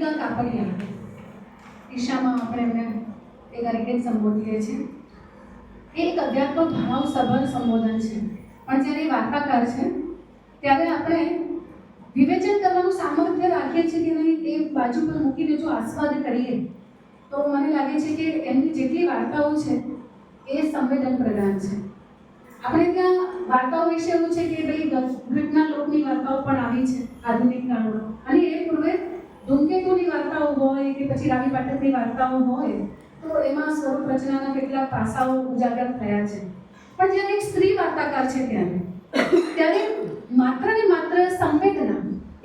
કુંદનિકા કાપડિયા. ઈશામાં આપણે એમને એ તરીકે સંબોધીએ છીએ. એ એક ભાવ સભર સંબોધન છે. પણ જ્યારે એ વાર્તાકાર છે, ત્યારે આપણે વિવેચન કરવાનું સામર્થ્ય રાખીએ છીએ કે નહીં એ બાજુ પર મૂકીને જો આસ્વાદ કરીએ, તો મને લાગે છે કે એમની જેટલી વાર્તાઓ છે, એ સંવેદન પ્રદાન છે. આપણે ત્યાં વાર્તાઓ વિશે એવું છે કે ભાઈ ઘટના લોકની વાર્તાઓ પણ આવી છે આધુનિક કાળમાં. અને એ પૂર્વે ધૂમકેતુની વાર્તાઓ હોય કે પછી રાવી પાઠકની વાર્તાઓ હોય, તો એમાં સ્વરૂપ રચનાના કેટલાક પાસાઓ ઉજાગર થયા છે. પણ જ્યારે એક સ્ત્રી વાર્તાકાર છે ત્યારે ત્યારે માત્ર ને માત્ર સંવેદના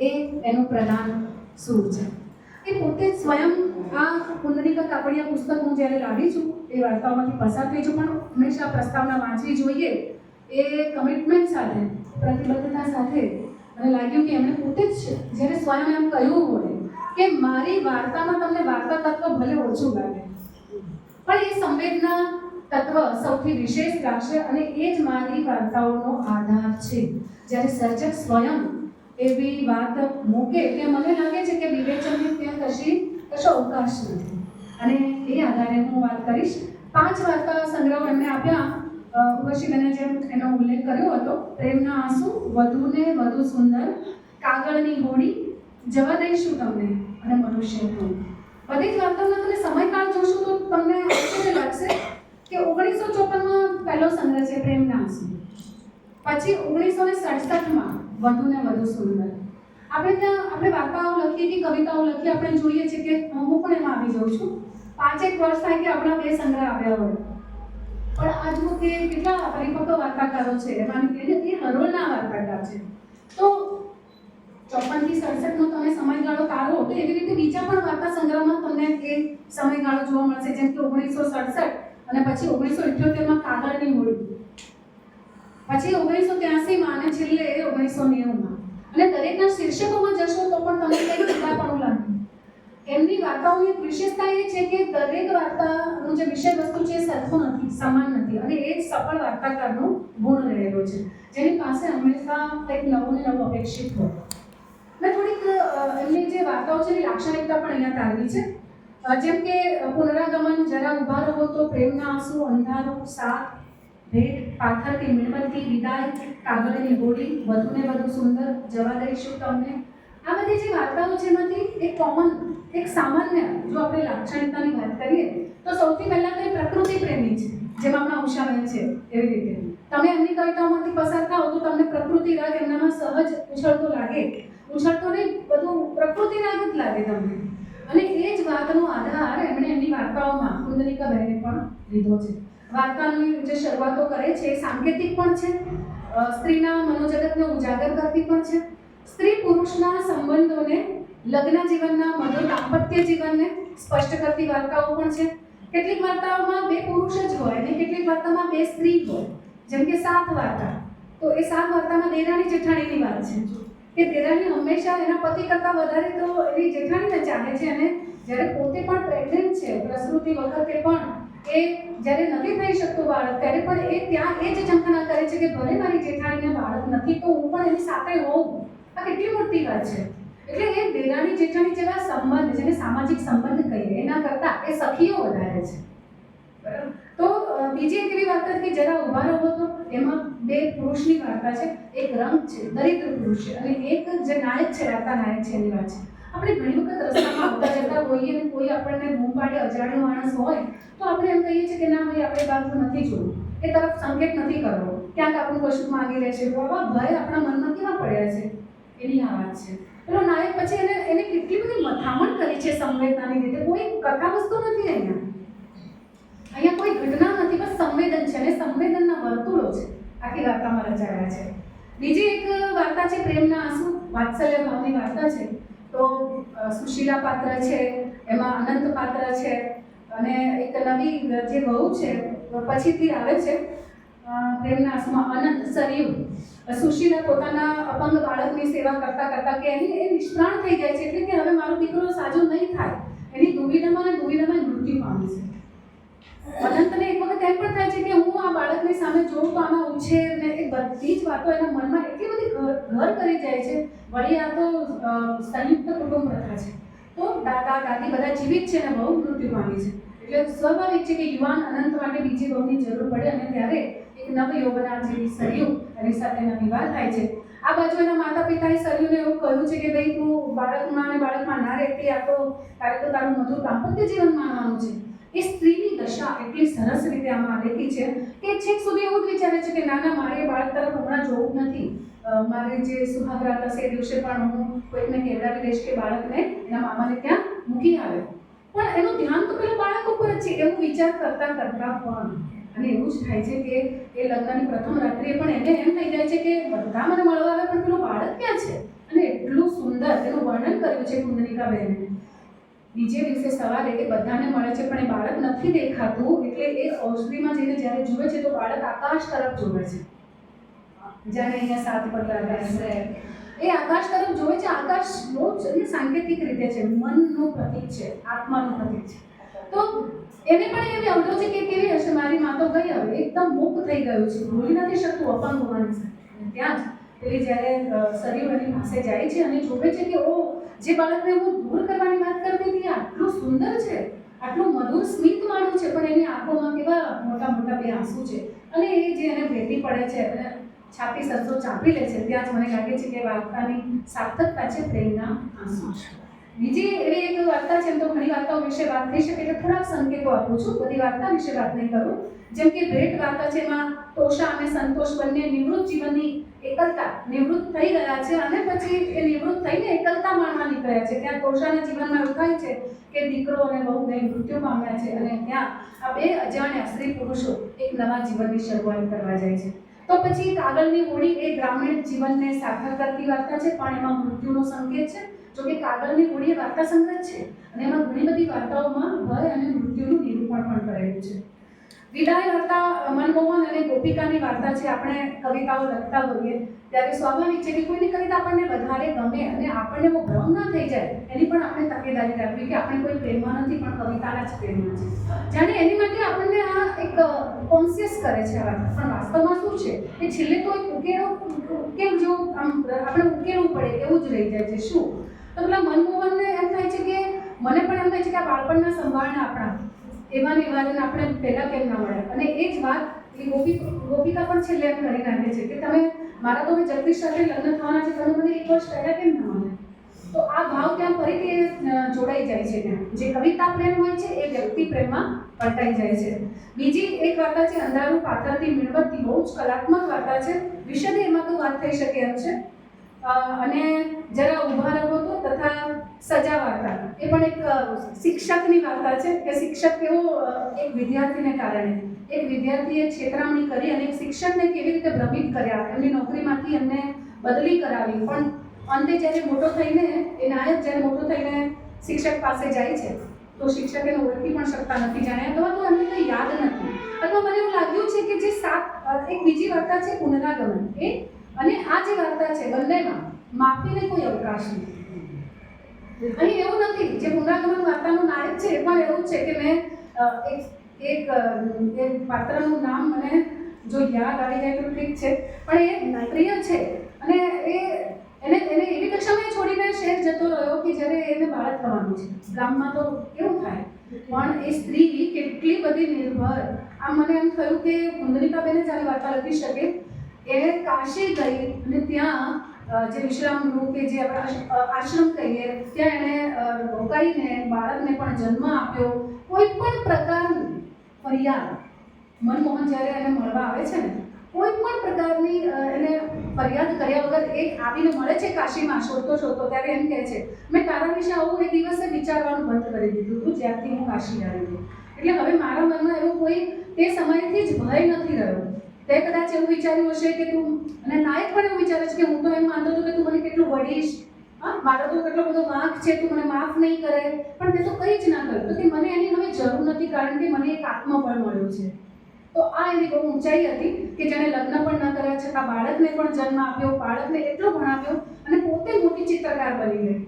એ એનું પ્રધાન સૂર છે. એ પોતે સ્વયં આ કુંદનિકા કાપડિયા પુસ્તક હું જ્યારે લાવી છું, એ વાર્તાઓમાંથી પસાર થઈ છું, પણ હંમેશા પ્રસ્તાવના વાંચવી જોઈએ એ કમિટમેન્ટ સાથે, પ્રતિબદ્ધતા સાથે મને લાગ્યું કે એમણે પોતે જ જ્યારે સ્વયં એમ કહ્યું હોય કે મારી વાર્તામાં તમને વાર્તા તત્વ ભલે ઓછું લાગે. પણ એ સંવેદના તત્વ સૌથી વિશેષ રાખશે અને એ જ મારી વાર્તાઓનો આધાર છે. જ્યારે સર્જક સ્વયં એવી વાત મૂકે કે મને લાગે છે કે વિવેચનની ત્યાં કશી, કશો અવકાશ નથી. અને એ આધારે હું વાત કરીશ. પાંચ વાર્તા સંગ્રહ એમણે આપ્યા. ઉર્વશીબેને જેમ એનો ઉલ્લેખ કર્યો હતો, પ્રેમના આંસુ વધુને વધુ સુંદર, કાગળની હોડી, જવા દઈશું તમને. અને મનુષ્ય તું બધી જ વાર્તાઓનો તમે સમયકાળ જોશો તો તમને આશ્ચર્ય લાગશે કે ઓગણીસો ચોપનમાં પહેલો સંગ્રહ છે પ્રેમના આંસુ પછી ઓગણીસો ને સડસઠમાં વધુ ને વધુ સુંદર. આપણે ત્યાં, આપણે વાર્તાઓ લખીએ કે કવિતાઓ લખીએ, આપણે જોઈએ છીએ કે હું પણ એમાં આવી જાઉં છું. પાંચેક વર્ષ થાય કે આપણા બે સંગ્રહ આવ્યા હોય. પણ આ જુઓ કે કેટલા પરિપક્વ વાર્તાકારો છે? એમાં એ હરોળના વાર્તાકાર છે. ચોપનથી સડસઠ નો તમે સમયગાળો કાઢો તો એવી રીતે બીજા પણ વાર્તા સંગ્રહમાં તમને એ સમયગાળો જોવા મળશે. જેમ કે ઓગણીસો સડસઠ અને પછી ઓગણીસો ઇઠ્યોતેરમાં કાગળની હોળી પછી ઓગણીસો ત્યાસીમાં અને છેલ્લે ઓગણીસો નેવુંમાં. અને દરેકના શીર્ષકોમાં જશો તો પણ તમને કંઈક જુદાપણું લાગે. એમની વાર્તાઓની એક વિશેષતા એ છે કે દરેક વાર્તાનું જે વિષય વસ્તુ છે એ સરખો નથી, સમાન નથી અને એ જ સફળ વાર્તાકારનો ગુણ રહેલો છે. જેની પાસે હંમેશા કંઈક નવું ને નવું અપેક્ષિત હોય. મેં થોડીક એમની જે વાર્તાઓ છે એની લાક્ષણિકતા પણ અહીંયા તારવી છે. જેમ કે, પુનરાગમન જરા ઊભા રહો તો પ્રેમના આંસુ અંધારું સાથ ભેટ પાથરતી મીણબત્તી, વિદાય કાગળની હોડી વધુને વધુ સુંદર, જવા દઈશું તમને. આ બધી જે વાર્તાઓ છે એમાંથી એક કોમન એક સામાન્ય, જો આપણે લાક્ષણિકતાની વાત કરીએ, તો સૌથી પહેલાં તો એ પ્રકૃતિ પ્રેમી છે, જેમાં આપણા ઉષાબેન છે, એવી રીતે. તમે એમની કવિતાઓમાંથી પસાર થાઓ તો તમને પ્રકૃતિ રાગ એમનામાં સહજ ઉછળતો લાગે. ઉછળતો નહીં, બધું પ્રકૃતિ રાગ જ લાગે તમને. અને એ જ વાતનો આધાર એમણે એમની વાર્તાઓમાં કુંદનિકા બહેને પણ લીધો છે. વાર્તાની જે શરૂઆતો કરે છે, એ સાંકેતિક પણ છે સ્ત્રીના મનોજગતને ઉજાગર કરતી પણ છે. સ્ત્રી પુરુષના સંબંધોને, લગ્ન જીવનના મધુર દાંપત્ય જીવનને સ્પષ્ટ કરતી વાર્તાઓ પણ છે. કેટલીક વાર્તાઓમાં બે પુરુષ જ હોય અને કેટલીક વાર્તામાં બે સ્ત્રી હોય. જેમ કે સાત વાર્તા. તો એ સાત વાર્તામાં દેરાની જેઠાણીની વાત છે. કે દેરાની હંમેશા એના પતિ કરતાં વધારે તો એની જેઠાણીને ચાહે છે અને જ્યારે પોતે પણ પ્રેગ્નન્ટ છે, પ્રસૃતિ વખતે પણ એ જ્યારે નથી થઈ શકતો બાળક, ત્યારે પણ એ ત્યાં એ જ ઝંખના કરે છે કે ભલે મારી જેઠાણીને બાળક નથી, તો હું પણ એની સાથે હોઉં. આ કેટલી મોટી વાત છે. એટલે એ દેરાણી જેઠાણી જેવા સંબંધ, જેને સામાજિક સંબંધ કહીએ, એના કરતાં એ સખીઓ વધારે છે? તો બીજી એક વાર્તા કે જરા ઊભા રહો તો એમાં બે પુરુષની વાર્તા છે, એક રંગ છે દરિદ્ર પુરુષ છે અને એક જે નાયક છે, રાતા નાયક છે એની વાત છે. આપણે ઘણી વખત રસ્તામાં આવતા જતા હોઈએ અને કોઈ આપણને બૂમ પાડે, અજાણ્યો માણસ હોય, તો આપણે એમ કહીએ છીએ કે ના ભાઈ, આપણે બાજુ નથી જોવું એ તરફ સંકેત નથી કરવો. ક્યાંક આપણું કશું માગી લે છે બાબા ભય આપણા મનમાં કેવા પડ્યા છે? એની આ વાત છે. પેલો નાયક પછી એને એને કેટલી બધી મથામણ કરી છે સંવેદનાની રીતે. કોઈ કથા વસ્તુ નથી અહીંયા. અહીંયા કોઈ ઘટના નથી, પણ સંવેદન છે અને સંવેદનના વર્તુળો છે. આખી વાર્તામાં રચાયા છે. બીજી એક વાર્તા છે, પ્રેમના આંસુ, વાત્સલ્ય ભાવની વાર્તા છે. તો સુશીલા પાત્ર છે, એમાં અનંત પાત્ર છે, અને એક નવી જે વહુ છે પછીથી આવે છે પ્રેમના આંસુમાં અનંત સરયુ સુશીલા પોતાના અપંગ બાળકની સેવા કરતા કરતા કે એની એ નિષ્ણાણ થઈ જાય છે, એટલે કે હવે મારો દીકરો સાજો નહીં થાય. એની દુવિધામાં અને દુવિધામાં મૃત્યુ પામે છે. અનંતને એક વખત એમ પણ થાય છે કે હું આ બાળકની સામે જોઉં તો આના ઉછેર ને એ બધી જ વાતો એના મનમાં એટલી બધી ઘર કરી જાય છે. વળી આ તો સંયુક્ત કુટુંબ પ્રથા છે. તો દાદી બધા જીવિત છે અને બહુ મૃત્યુ પામી છે. એટલે સ્વાભાવિક છે કે યુવાન અનંત માટે બીજી બહુની જરૂર પડે અને ત્યારે એક નવ યૌવના જેવી સરયુ એની સાથે એના વિવાહ થાય છે. આ બાજુ એના માતા પિતાએ સરયુને એવું કહ્યું છે કે ભાઈ, તું બાળકમાં અને બાળકમાં ના રહેતી, આ તો તારે તો તારું મધુર દાંપત્ય જીવન માણવાનું છે. એ સ્ત્રીની દશા એટલી સરસ રીતે આમાં આલેખી છે કે છેક સુધી એવું જ વિચારે છે કે ના ના મારે બાળક તરફ હમણાં જોવું નથી. મારે જે સુહાગરા હશે એ દિવસે પણ હું કોઈકને કહેવડાવી દઈશ કે બાળકને એના મામાને ત્યાં મૂકી આવે. પણ એનું ધ્યાન તો પેલા બાળક ઉપર જ છે, એવું વિચાર કરતા કરતા પણ. અને એવું જ થાય છે કે એ લગ્નની પ્રથમ રાત્રિએ પણ એને એમ થઈ જાય છે કે બધા મને મળવા આવે પણ પેલું બાળક ક્યાં છે? અને એટલું સુંદર એનું વર્ણન કર્યું છે કુંદનિકાબેને. બીજે દિવસે સવારે એ બધાને મળે છે પણ એ બાળક નથી દેખાતું એટલે એ ઔષધિમાં જઈને જ્યારે જુએ છે તો બાળક આકાશ તરફ જુએ છે. જ્યારે અહીંયા સાત પગલા બેસે. એ આકાશ તરફ જોવે છે આકાશ બહુ જ સાંકેતિક રીતે છે મનનું પ્રતીક છે આત્માનું પ્રતીક છે. તો એને પણ એવી અવડો છે કે કેવી હશે મારી માં તો ગઈ હવે એકદમ મુક્ત થઈ ગયું છે ભૂલી નથી શકતું અપંગ હોવાની સાથે. ત્યાં જ પેલી જ્યારે અ, પાસે જાય છે અને જોવે છે કે ઓ જે બાળકને હું દૂર કરવાની વાત કરતી હતી, આટલું સુંદર છે, આટલું મધુર સ્મિત વાળું છે, પણ એની આંખોમાં કેવા મોટા મોટા બે આંસુ છે. અને એ જે એને ભેટી પડે છે અને છાપી સરસો ચાપી લે છે, ત્યાં જ મને લાગે છે કે વાર્તાની સાર્થકતા છે, પ્રેમના આંસુ બીજી એવી એક વાર્તા છે, એમ તો ઘણી વાર્તાઓ વિશે વાત થઈ શકે એટલે થોડાક સંકેતો આપું છું. બધી વાર્તા વિશે વાત નહીં કરું. જેમ કે ભેટ વાર્તા છે, એમાં તોષા અને સંતોષ બંને નિવૃત્ત જીવનની એકલતા નિવૃત્ત થઈ ગયા છે અને પછી એ નિવૃત્ત થઈને એકલતા માણવા નીકળ્યા છે. ત્યાં તોષાના જીવનમાં એવું થાય છે કે દીકરો અને બહુ બે મૃત્યુ પામ્યા છે અને ત્યાં આ બે અજાણ્યા સ્ત્રી પુરુષો એક નવા જીવનની શરૂઆત કરવા જાય છે. તો પછી કાગળની હોડી એ ગ્રામીણ જીવનને સાકાર કરતી વાર્તા છે, પણ એમાં મૃત્યુનો સંકેત છે. જો કે કાગળની હોડી વાર્તા સંગત છે અને એમાં ઘણી બધી વાર્તાઓમાં ભય અને મૃત્યુનું નિરૂપણ પણ કરેલું છે. વિદાય વાર્તા મનમોહન અને ગોપિકાની વાર્તા છે આપણે કવિતાઓ લખતા હોઈએ, ત્યારે સ્વાભાવિક છે કે કોઈની કવિતા આપણને વધારે ગમે અને આપણને એવો ભ્રમ ન થઈ જાય, એની પણ આપણે તકેદારી રાખવી કે આપણે કોઈ પ્રેમમાં નથી, પણ કવિતાના જ પ્રેમમાં છે જાણે એની માટે આપણને આ એક કોન્સિયસ કરે છે વાત. પણ વાસ્તવમાં શું છે? કે છેલ્લે તો એક ઉકેલો, ઉકેલ જો આમ આપણે ઉકેલવું પડે, એવું જ રહી જાય છે. શું? તો પેલા મનમોહનને એમ થાય છે કે, મને પણ એમ થાય છે કે આ બાળપણના સંભાળના આપણા, એવા નિવારણ આપણે પહેલાં કેમ ના મળ્યા અને એ જ વાત એ ગોપી, ગોપિકા પણ છેલ્લે એમ કરી નાખે છે કે, તમે, મારા તો જગદીશ સાથે લગ્ન થવાના છે, તમે મને એક વર્ષ પહેલા કેમ ના મળ્યા તો આ ભાવ ત્યાં ફરીથી જોડાઈ જાય છે ત્યાં. જે કવિતા પ્રેમ હોય છે, એ વ્યક્તિ પ્રેમમાં પલટાઈ જાય છે. બીજી એક વાર્તા છે, અંધારું પાત્રથી મીણબત્તી, બહુ જ કલાત્મક વાર્તા છે. વિશદે એમાં તો વાત થઈ શકે એમ છે. અને જરા ઊભા રહો તો તથા સજા વાર્તા. એ પણ એક શિક્ષકની વાર્તા છે કે શિક્ષક કેવો એક વિદ્યાર્થીને કારણે એક વિદ્યાર્થીએ છેતરામણી કરી અને એક શિક્ષકને કેવી રીતે ભ્રમિત કર્યા? એમની નોકરીમાંથી એમને બદલી કરાવી. પણ અંતે જ્યારે મોટો થઈને, એ નાયક જ્યારે મોટો થઈને શિક્ષક પાસે જાય છે, તો શિક્ષક એને ઓળખી પણ શકતા નથી. જાણે અથવા તો એમને કંઈ યાદ નથી. અથવા મને એવું લાગ્યું છે કે જે સાત એક બીજી વાર્તા છે પુનરાગમન. એ, અને આ જે વાર્તા છે બંનેમાં માફીને કોઈ અવકાશ નથી. અહીં એવું નથી જે પુનરાગમન વાર્તાનું નાયક છે, એ પણ એવું છે કે મેં એક એક પાત્રનું નામ મને જો યાદ આવી જાય તો ઠીક છે. પણ એ પ્રિય છે અને એ, એને એને એવી કક્ષામાં છોડીને શહેર જતો રહ્યો કે જ્યારે એને બાળક થવાનું છે. ગામમાં તો કેવું થાય? પણ એ સ્ત્રી કેટલી બધી નિર્ભર. આ મને એમ થયું કે કુંદનિકાબેને જ્યારે વાર્તા લખી શકે, એ કાશી ગઈ અને ત્યાં જે વિશ્રામ ગૃહ કે જે આપણે આશ્રમ કહીએ, ત્યાં એણે રોકાઈને બાળકને પણ જન્મ આપ્યો. કોઈ પણ પ્રકારની ફરિયાદ મનમોહન જ્યારે એને મળવા આવે છે ને, કોઈ પણ પ્રકારની એને ફરિયાદ કર્યા વગર એ આવીને મળે છે કાશીમાં, શોધતો શોધતો, ત્યારે એમ કહે છે, મેં તારા વિશે આવું એ દિવસે વિચારવાનું બંધ કરી દીધું હતું જ્યારથી હું કાશી આવી એટલે હવે મારા મનમાં એવું કોઈ, તે સમયથી જ ભય નથી રહ્યો. તે કદાચ એવું વિચાર્યું હશે કે તું, અને નાયક પણ એવું વિચારે છે કે હું તો એમ માનતો હતો કે તું મને કેટલું વળીશ હા, મારો તો કેટલો બધો વાંક છે, તું મને માફ નહીં કરે. પણ તે તો કંઈ જ ના કર્યું તો કે મને એની હવે જરૂર નથી, કારણ કે મને એક આત્મબળ મળ્યું છે. તો આ એની બહુ ઊંચાઈ હતી કે જેણે લગ્ન પણ ન કર્યા, છતાં બાળકને પણ જન્મ આપ્યો, બાળકને એટલો ભણાવ્યો, અને પોતે મોટી ચિત્રકાર બની ગઈ.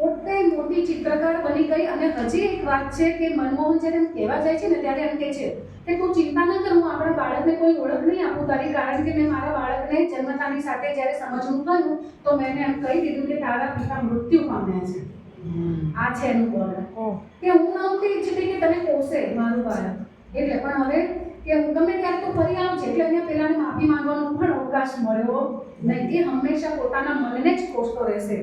પોતે મોટી ચિત્રકાર બની ગઈ અને હજી એક વાત છે કે મનમોહન જ્યારે એમ કહેવા જાય છે ને ત્યારે એમ કહે છે કે તું ચિંતા ન કર હું આપણા બાળકને કોઈ ઓળખ નહીં આપું તારી. કારણ કે મેં મારા બાળકને જન્મતાની સાથે જ્યારે સમજવું કહ્યું તો મેં એમ કહી દીધું કે તારા પિતા મૃત્યુ પામ્યા છે. આ છે એનું બોર્ડર કે હું ઉઠી ઈચ્છતી કે તમે કોસે મારું બાળક. એટલે પણ હવે કે હું ગમે ત્યારે તો ફરી આવું છે. એટલે અહીંયા પેલાને માફી માંગવાનો પણ અવકાશ મળ્યો નહીં. એ હંમેશા પોતાના મનને જ કોસતો રહેશે.